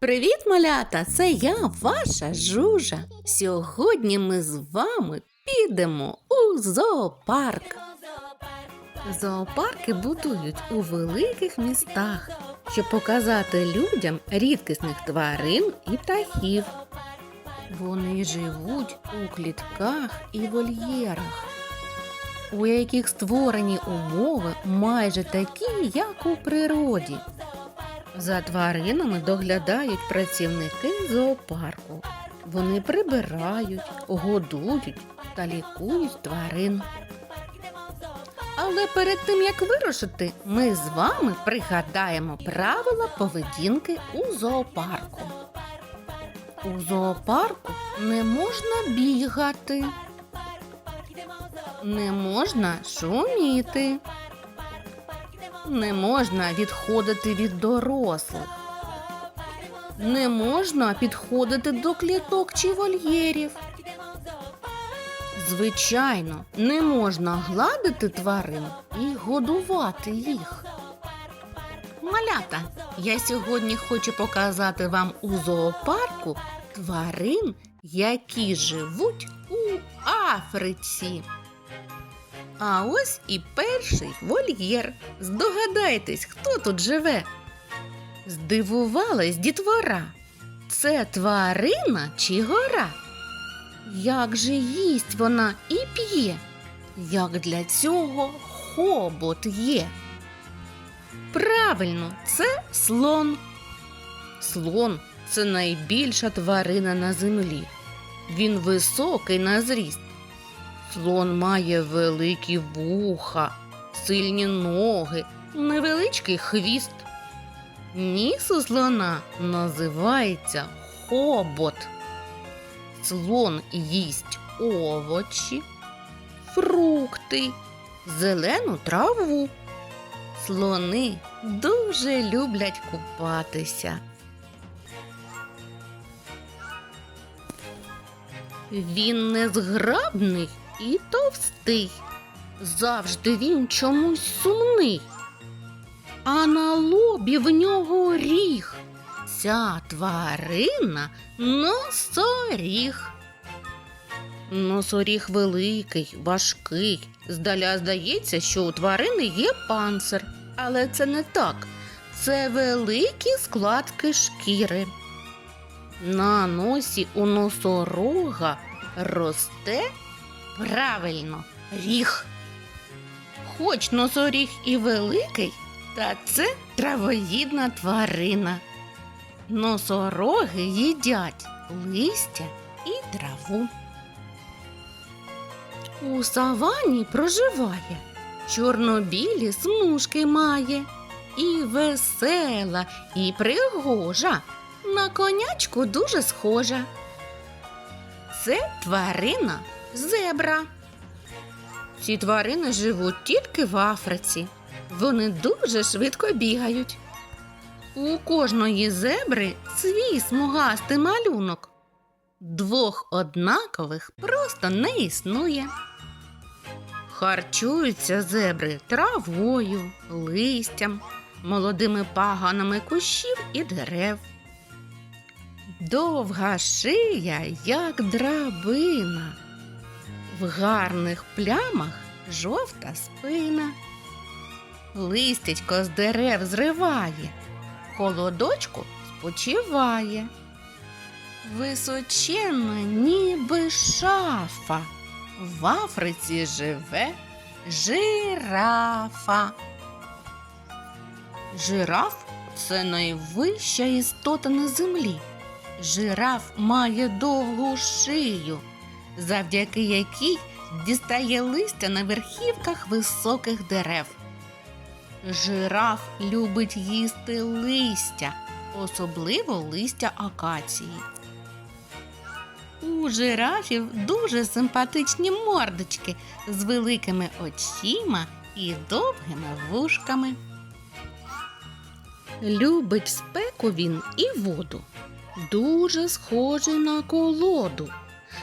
Привіт, малята! Це я, ваша жужа. Сьогодні ми з вами підемо у зоопарк. Зоопарки будують у великих містах, щоб показати людям рідкісних тварин і птахів. Вони живуть у клітках і вольєрах, у яких створені умови майже такі, як у природі. За тваринами доглядають працівники зоопарку. Вони прибирають, годують та лікують тварин. Але перед тим як вирушити, ми з вами пригадаємо правила поведінки у зоопарку. У зоопарку не можна бігати, не можна шуміти. Не можна відходити від дорослих. Не можна підходити до кліток чи вольєрів. Звичайно, не можна гладити тварин і годувати їх. Малята, я сьогодні хочу показати вам у зоопарку тварин, які живуть у Африці. А ось і перший вольєр. Здогадайтесь, хто тут живе? Здивувалась дітвора. Це тварина чи гора? Як же їсть вона і п'є? Як для цього хобот є? Правильно, це слон. Слон це найбільша тварина на землі. Він високий на зріст. Слон має великі вуха, сильні ноги, невеличкий хвіст. Ніс у слона називається хобот. Слон їсть овочі, фрукти, зелену траву. Слони дуже люблять купатися. Він незграбний і товстий. Завжди він чомусь сумний. А на лобі в нього ріг. Ця тварина носоріг. Носоріг великий, важкий. Здаля здається, що у тварини є панцир. Але це не так. Це великі складки шкіри. На носі у носорога росте правильно ріг. Хоч носоріг і великий, та це травоїдна тварина. Носороги їдять листя і траву. У савані проживає, чорнобілі смужки має, і весела, і пригожа, на конячку дуже схожа. Це тварина зебра. Ці тварини живуть тільки в Африці. Вони дуже швидко бігають. У кожної зебри свій смугастий малюнок. Двох однакових просто не існує. Харчуються зебри травою, листям, молодими паганами кущів і дерев. Довга шия, як драбина, в гарних плямах жовта спина. Листячко з дерев зриває, холодочку спочиває. Височенна, ніби шафа, в Африці живе жирафа. Жираф це найвища істота на землі. Жираф має довгу шию, завдяки якій дістає листя на верхівках високих дерев. Жираф любить їсти листя, особливо листя акації. У жирафів дуже симпатичні мордочки з великими очима і довгими вушками. Любить спеку він і воду, дуже схожий на колоду.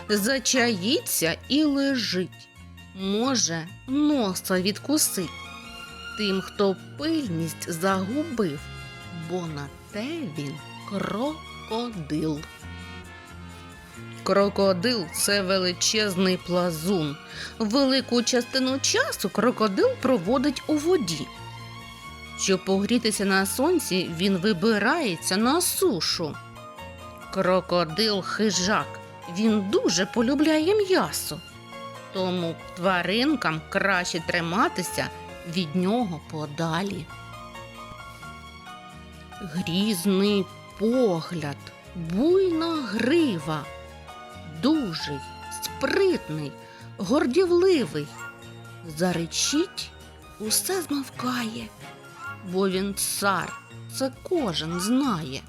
Зачаїться і лежить, може, носа відкусить. Тим, хто пильність загубив, бо на те він Крокодил. Крокодил це величезний плазун. Велику частину часу крокодил проводить у воді. Щоб погрітися на сонці, він вибирається на сушу. Крокодил хижак. Він дуже полюбляє м'ясо. Тому тваринкам краще триматися від нього подалі. Грізний погляд, буйна грива, дужий, спритний, гордівливий. Заречить, усе змовкає, бо він цар, це кожен знає.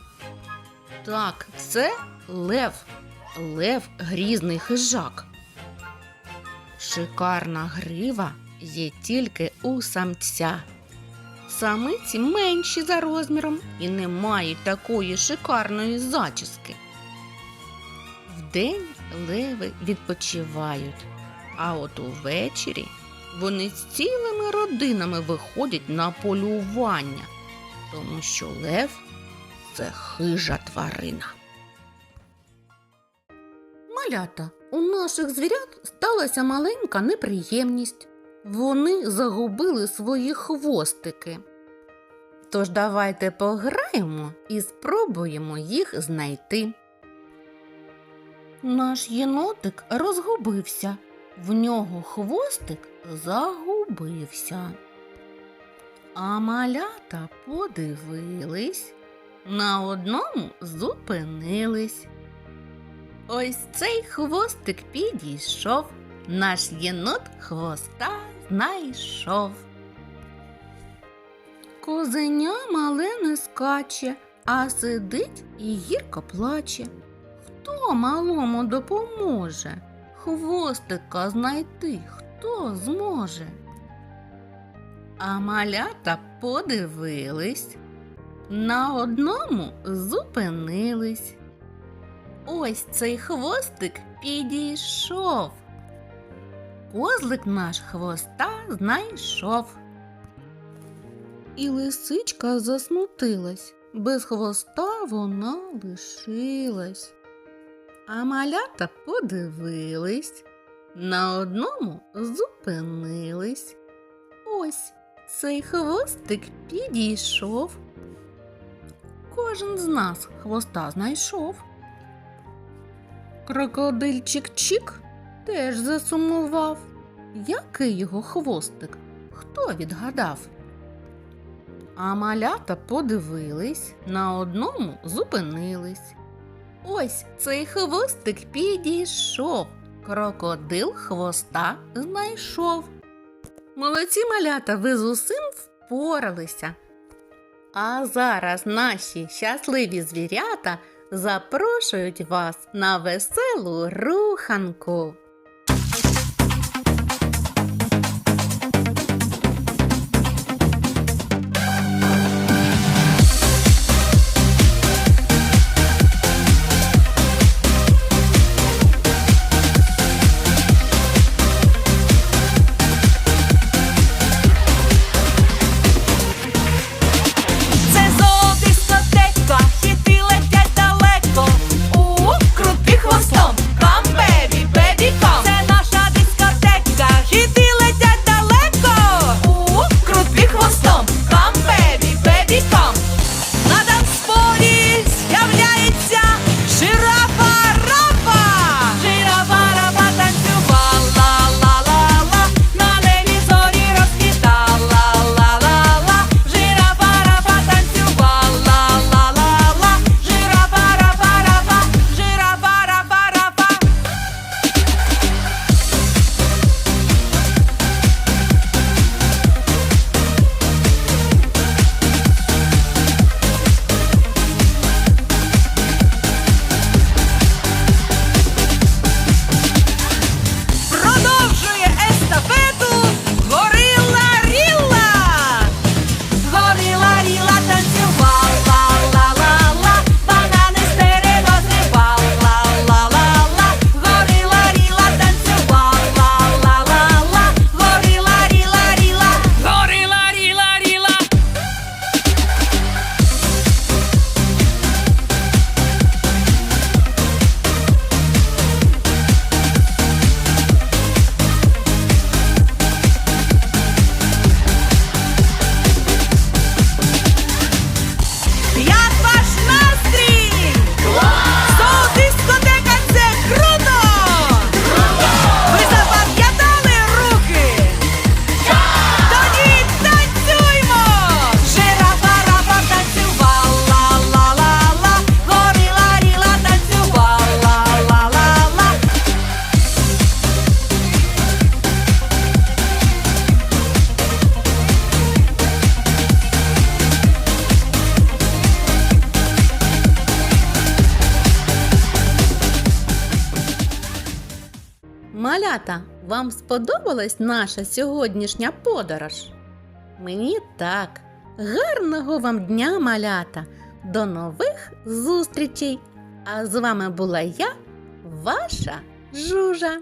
Так, це лев, лев грізний хижак. Шикарна грива є тільки у самця. Самиці менші за розміром і не мають такої шикарної зачіски. Вдень леви відпочивають, а от увечері вони з цілими родинами виходять на полювання, тому що лев це хижа тварина. Малята, у наших звірят сталася маленька неприємність. Вони загубили свої хвостики. Тож давайте пограємо і спробуємо їх знайти. Наш єнотик розгубився. В нього хвостик загубився. А малята подивились, на одному зупинились. Ось цей хвостик підійшов, наш єнот хвоста знайшов. Козеня мале не скаче, а сидить і гірко плаче. Хто малому допоможе? Хвостика знайти хто зможе? А малята подивились, на одному зупинились. Ось цей хвостик підійшов. Козлик наш хвоста знайшов. І лисичка засмутилась. Без хвоста вона лишилась. А малята подивились, на одному зупинились. Ось цей хвостик підійшов. Кожен з нас хвоста знайшов. Крокодильчик Чік теж засумував. Який його хвостик? Хто відгадав? А малята подивились, на одному зупинились. Ось цей хвостик підійшов. Крокодил хвоста знайшов. Молодці малята, ви з усім впоралися. А зараз наші щасливі звірята запрошують вас на веселу руханку. Малята, вам сподобалась наша сьогоднішня подорож? Мені так. Гарного вам дня, малята! До нових зустрічей! А з вами була я, ваша Жужа.